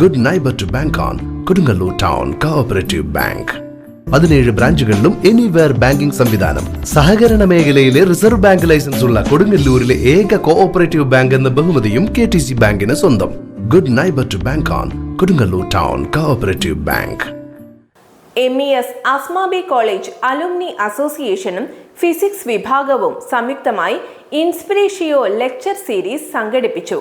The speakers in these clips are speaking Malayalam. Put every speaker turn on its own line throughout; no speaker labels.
Good neighbour to bank on Kodungallur town cooperative bank പതിനേഴ് ബ്രാഞ്ചുകളിലും എനിവെയർ ബാങ്കിംഗ് സംവിധാനം. സഹകരണ മേഖലയിലെ റിസർവ് ബാങ്ക് ലൈസൻസ് ഉള്ള കൊടുങ്ങല്ലൂരിലെ ഏക കോഓപ്പറേറ്റീവ് ബാങ്ക് എന്ന ബഹുമതിയും കെ ടി സി ബാങ്കിന് സ്വന്തം. Good neighbour to bank on Kodungallur town cooperative bank
M E S Asmabi college alumni അസോസിയേഷനും ഫിസിക്സ് വിഭാഗവും സംയുക്തമായി ഇൻസ്പിരേഷിയോ ലെക്ചർ സീരീസ് സംഘടിപ്പിച്ചു.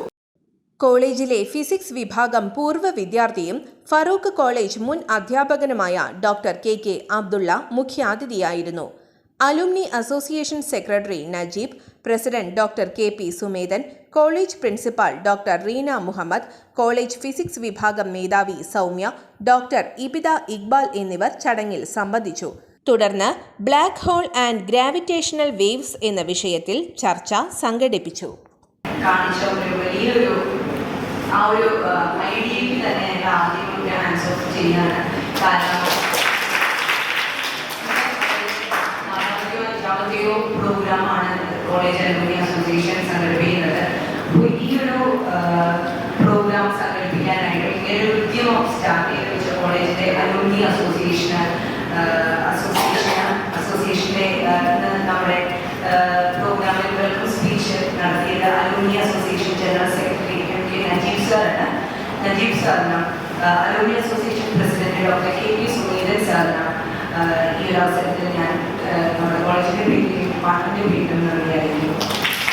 കോളേജിലെ ഫിസിക്സ് വിഭാഗം പൂർവ വിദ്യാർത്ഥിയും ഫറൂഖ് കോളേജ് മുൻ അധ്യാപകനുമായ doctor K K Abdulla മുഖ്യാതിഥിയായിരുന്നു. Alumni association secretary Najeeb president doctor K P Sumethan college principal doctor Reena Muhammad college physics വിഭാഗം മേധാവി സൗമ്യ ഡോക്ടർ ഇബിത ഇക്ബാൽ എന്നിവർ ചടങ്ങിൽ സംബന്ധിച്ചു. തുടർന്ന് black hole and gravitational waves എന്ന വിഷയത്തിൽ ചർച്ച സംഘടിപ്പിച്ചു.
കാണിച്ച ഒരു വലിയൊരു ആ ഒരു ഐഡിയയ്ക്ക് തന്നെ ഞങ്ങൾ ആദ്യം ഒരു ഹാൻഡ്സ് ഓഫ് ചെയ്യാണ് കാരണം നാലാമത്തെയോ പ്രോഗ്രാമാണ് കോളേജ് അലുമിനി അസോസിയേഷൻ സംഘടിപ്പിക്കുന്നത്. അപ്പോൾ ഈ ഒരു പ്രോഗ്രാം സംഘടിപ്പിക്കാനായിട്ട് ഇങ്ങനെ ഒരു ഉദ്യമം സ്റ്റാർട്ട് ചെയ്ത് വെച്ച കോളേജിലെ അലുമിനി അസോസിയേഷൻ അസോസിയേഷൻ അസോസിയേഷന്റെ നമ്മുടെ പ്രോഗ്രാമിൽ വെൽക്കം സ്പീച്ച് നടത്തിയത് alumni association general secretary M K Najeeb സാറാണ് നജീബ് സാറിനും alumni association president doctor K P Suneethan സാറിനും ഈ ഒരു അവസരത്തിൽ ഞാൻ നമ്മുടെ കോളേജിന്റെ പേരിൽ ഡിപ്പാർട്ട്മെന്റ് പേരിൽ നന്ദിയായിരുന്നു